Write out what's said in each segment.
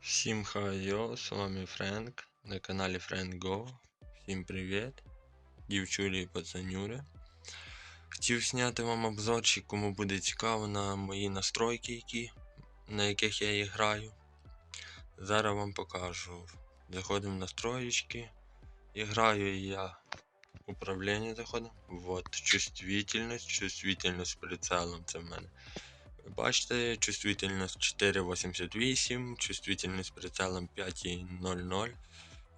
Всім хайо, з вами Френк на каналі Френк Go. Всім привіт, дівчулі і пацанюри. Хотів зняти вам обзорчик, кому буде цікаво на мої настройки, які, на яких я і граю. Зараз вам покажу. Заходимо в настроєчки. І граю я управління заходимо. Вот, чувствительність, чувствительність прицелом це в мене. Бачите, чувствительність 4.88, чувствительність прицелом 5.00,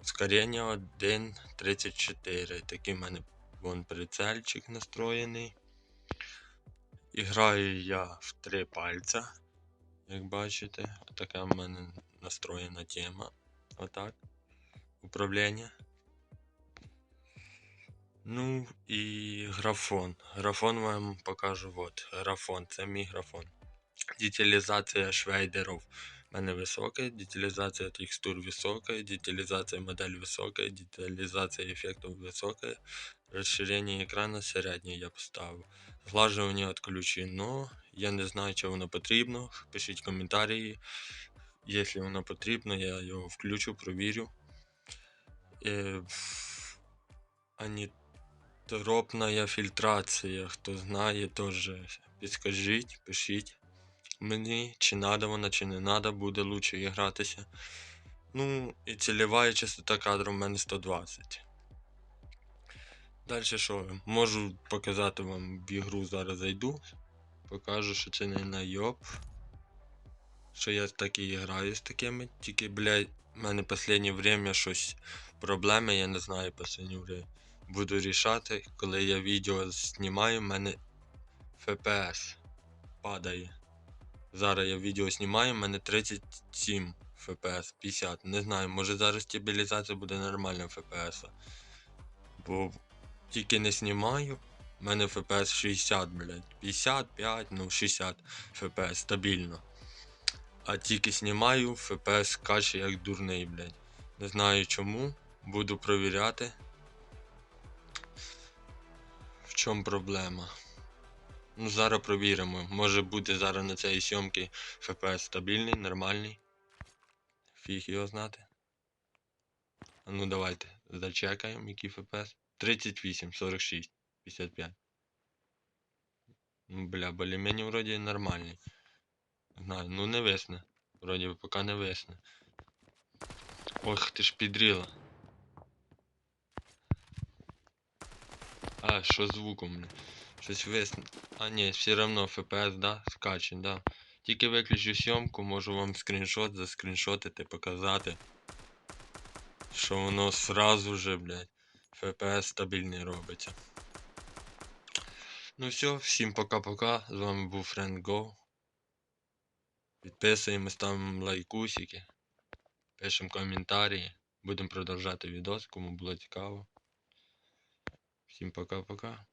ускорення 1.34. Такий в мене вон прицельчик настроєний. І граю я в три пальця. Як бачите, така в мене настроєна тема. Отак. Управління. Ну і графон. Графон вам покажу. От. Графон, це мій графон. Деталізація швейдерів в мене висока, деталізація текстур висока, деталізація модель висока, деталізація ефектів висока, розширення екрану середнє я поставив. Зглажування відключено. Я не знаю, чи воно потрібно. Пишіть коментарі. Якщо воно потрібно, я його включу, провірю. Е, Анітропна фільтрація. Хто знає, теж підскажіть, пишіть мені, чи надо вона, чи не надо, буде лучше гратися. Ну, і цільова частота кадру в мене 120. Далі що? Можу показати вам в ігру зараз зайду. Покажу, що це не найоб. Що я так і граю з такими. Тільки, блядь, в мене останнє время щось проблеми, я не знаю останнє время. Буду рішати, коли я відео знімаю, в мене FPS падає. Зараз я відео знімаю, в мене 37 FPS, 50. Не знаю, може зараз стабілізація буде нормальна FPS. Бо тільки не знімаю, в мене FPS 60, блядь. 55, ну 60 FPS стабільно. А тільки знімаю, FPS скаче як дурний, блядь. Не знаю чому. Буду провіряти. В чому проблема? Ну, зараз провіримо. Може бути зараз на цій сьомці FPS стабільний, нормальний. Фіг його знати. А ну давайте зачекаємо, який FPS. 38, 46, 55. Ну, бля, более-менее вроді нормальний. Знаю, ну не висне. Вроді поки не висне. Ох, ти ж підріла. А, що звуком, бля? Щось висне. А ні, все равно FPS, да, скаче, да. Тільки виключу зйомку, можу вам скріншот заскріншотити, показати. Що воно сразу же, блядь, FPS стабільний робиться. Ну все, всім пока-пока. З вами був Френд Go. Підписуємо, ставимо лайкусики. Пишемо коментарі. Будемо продовжати відос, кому було цікаво. Всем пока-пока.